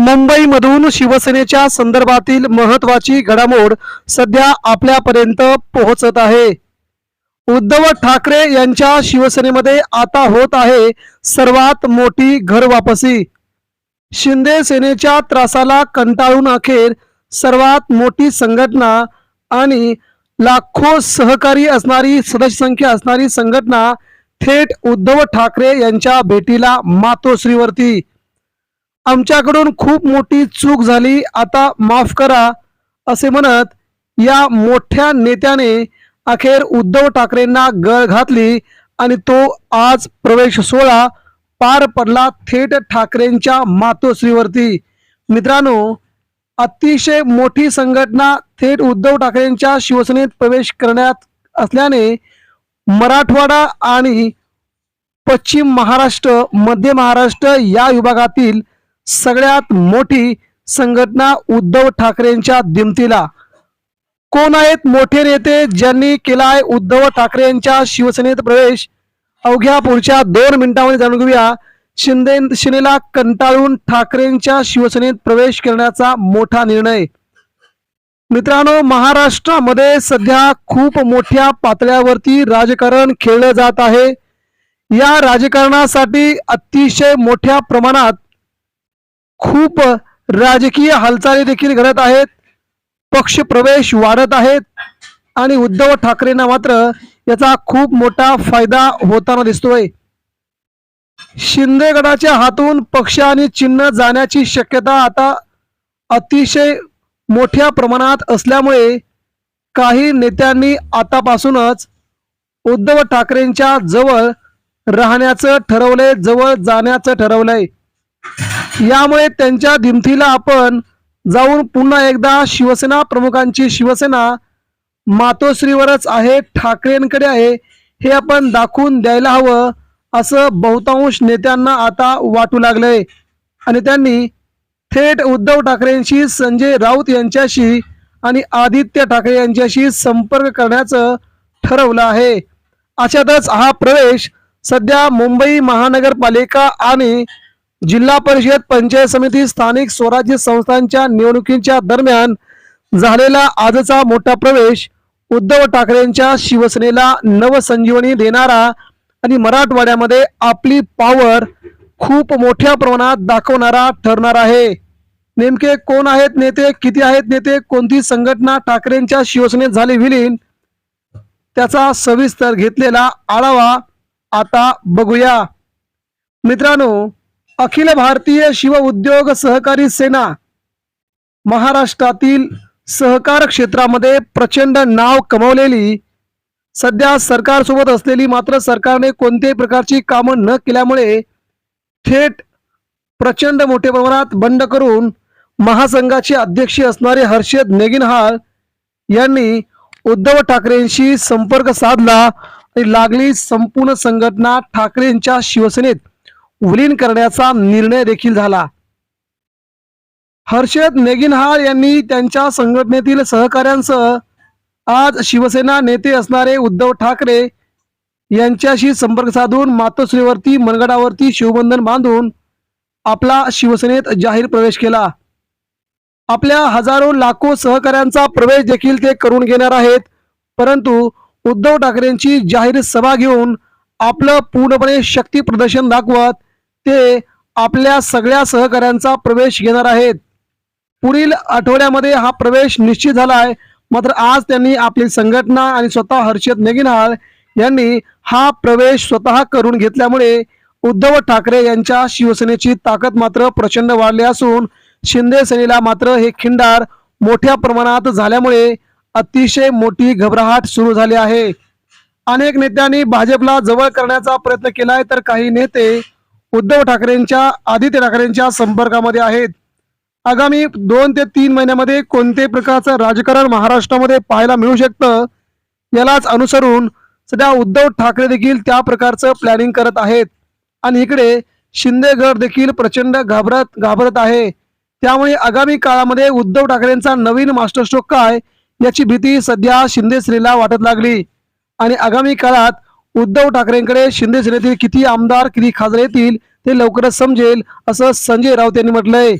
मुंबईमधून शिवसेनेच्या संदर्भातील महत्वाची घडामोड सध्या आपल्यापर्यंत पोहोचत आहे. उद्धव ठाकरे यांच्या शिवसेनेमध्ये आता होत आहे सर्वात मोठी घर वापसी शिंदे सेनेच्या त्रासाला कंटाळून अखेर सर्वात मोठी संघटना आणि लाखो सहकारी असणारी सदस्य संख्या असणारी संघटना थेट उद्धव ठाकरे यांच्या भेटीला मातोश्रीवरती. आमच्याकडून खूप मोठी चूक झाली. आता माफ करा असे म्हणत या मोठ्या नेत्याने अखेर उद्धव ठाकरेंना गळ घातली आणि तो आज प्रवेश सोहळा पार पडला थेट ठाकरेंच्या मातोश्रीवरती. मित्रांनो अतिशय मोठी संघटना थेट उद्धव ठाकरेंच्या शिवसेनेत प्रवेश करण्यात असल्याने मराठवाडा आणि पश्चिम महाराष्ट्र मध्य महाराष्ट्र या विभागातील सगळ्यात मोठी संघटना उद्धव ठाकरेंच्या दिमतीला. कोण आहेत मोठे नेते ज्यांनी केलाय उद्धव ठाकरे यांच्या शिवसेनेत प्रवेश? अवघ्या पुढच्या दोन मिनिटांमध्ये जाणून घेऊया. शिंदे सेनेला कंटाळून ठाकरेंच्या शिवसेनेत प्रवेश करण्याचा मोठा निर्णय. मित्रांनो महाराष्ट्रामध्ये सध्या खूप मोठ्या पातळ्यावरती राजकारण खेळलं जात आहे. या राजकारणासाठी अतिशय मोठ्या प्रमाणात खूप राजकीय हालचाली देखील घडत आहेत. पक्ष प्रवेश वाढत आहेत. आणि उद्धव ठाकरेंना मात्र याचा खूप मोठा फायदा होताना दिसतोय. शिंदे गटाच्या हातून पक्ष आणि चिन्ह जाण्याची शक्यता आता अतिशय मोठ्या प्रमाणात असल्यामुळे काही नेत्यांनी आतापासूनच उद्धव ठाकरेंच्या जवळ राहण्याचं ठरवलंय जवळ जाण्याचं ठरवलंय. यामुळे त्यांच्या धिमतीला आपण जाऊन पुन्हा एकदा शिवसेना प्रमुखांची शिवसेना मातोश्रीवरच आहे ठाकरेंकडे आहे हे आपण दाखवून द्यायला हवं असं बहुतांश नेत्यांना आता वाटू लागलंय. आणि त्यांनी थेट उद्धव ठाकरेंशी संजय राऊत यांच्याशी आणि आदित्य ठाकरे यांच्याशी संपर्क करण्याचं ठरवलं आहे. अशातच हा प्रवेश सध्या मुंबई महानगरपालिका आणि जिल्हा परिषद पंचायत समिती स्थानिक स्वराज्य संस्थांच्या निवडणुकीच्या दरम्यान झालेला आजचा मोठा प्रवेश उद्धव ठाकरेंच्या शिवसेनेला नवसंजीवनी देणारा आणि मराठवाड्यामध्ये आपली पॉवर खूप मोठ्या प्रमाणात दाखवणारा ठरणार आहे. नेमके कोण आहेत नेते किती आहेत नेते कोणती संघटना ठाकरेंच्या शिवसेनेत झाली विलीन त्याचा सविस्तर घेतलेला आढावा आता बघूया. मित्रांनो अखिल भारतीय शिव उद्योग सहकारी सेना महाराष्ट्रातील सहकार क्षेत्रामध्ये प्रचंड नाव कमवलेली सध्या सरकारसोबत असलेली मात्र सरकारने कोणत्याही प्रकारची कामं न केल्यामुळे थेट प्रचंड मोठ्या प्रमाणात बंड करून महासंघाचे अध्यक्ष असणारे हर्षद नेगिनहाळ यांनी उद्धव ठाकरेंशी संपर्क साधला आणि लागली संपूर्ण संघटना ठाकरेंच्या शिवसेनेत. विलीन करण्याचा निर्णय देखील झाला. हर्षद नेगिनहाळ यांनी त्यांच्या संघटनेतील सहकाऱ्यांसह आज शिवसेना नेते असणारे उद्धव ठाकरे यांच्याशी संपर्क साधून मातोश्रीवरती मनगडावरती शिवबंधन बांधून आपला शिवसेनेत जाहीर प्रवेश केला. आपल्या हजारो लाखो सहकाऱ्यांचा प्रवेश देखील ते करून घेणार आहेत. परंतु उद्धव ठाकरेंची जाहीर सभा घेऊन आपलं पूर्णपणे शक्ती प्रदर्शन दाखवत ते आपल्या सगळ्या सहकाऱ्यांचा प्रवेश घेणार आहेत. पुढील आठवड्यामध्ये हा प्रवेश निश्चित झाला आहे. मात्र आज त्यांनी आपली संघटना आणि स्वतः हर्षद नेगिनाळ यांनी हा प्रवेश स्वतः करून घेतल्यामुळे उद्धव ठाकरे यांच्या शिवसेनेची ताकद मात्र प्रचंड वाढली असून शिंदे सेनेला मात्र हे खिंडार मोठ्या प्रमाणात झाल्यामुळे अतिशय मोठी घबराहट सुरू झाली आहे. अनेक नेत्यांनी भाजपला जवळ करण्याचा प्रयत्न केलाय तर काही नेते उद्धव ठाकरेंच्या आदित्य ठाकरेंच्या संपर्कामध्ये आहेत. आगामी दोन ते तीन महिन्यामध्ये कोणत्याही प्रकारचं राजकारण महाराष्ट्रामध्ये पाहायला मिळू शकतं यालाच अनुसरून सध्या उद्धव ठाकरे देखील त्या प्रकारचं प्लॅनिंग करत आहेत. आणि इकडे शिंदेगड देखील प्रचंड घाबरत घाबरत आहे. त्यामुळे आगामी काळामध्ये उद्धव ठाकरेंचा नवीन मास्टर स्ट्रोक काय याची भीती सध्या शिंदे सेनेला वाटत लागली. आणि आगामी काळात उद्धव ठाकरेंकडे शिंदे सेनेतील किती आमदार किती खासदार येतील ते लवकरच समजेल असं संजय राऊत यांनी म्हटलंय.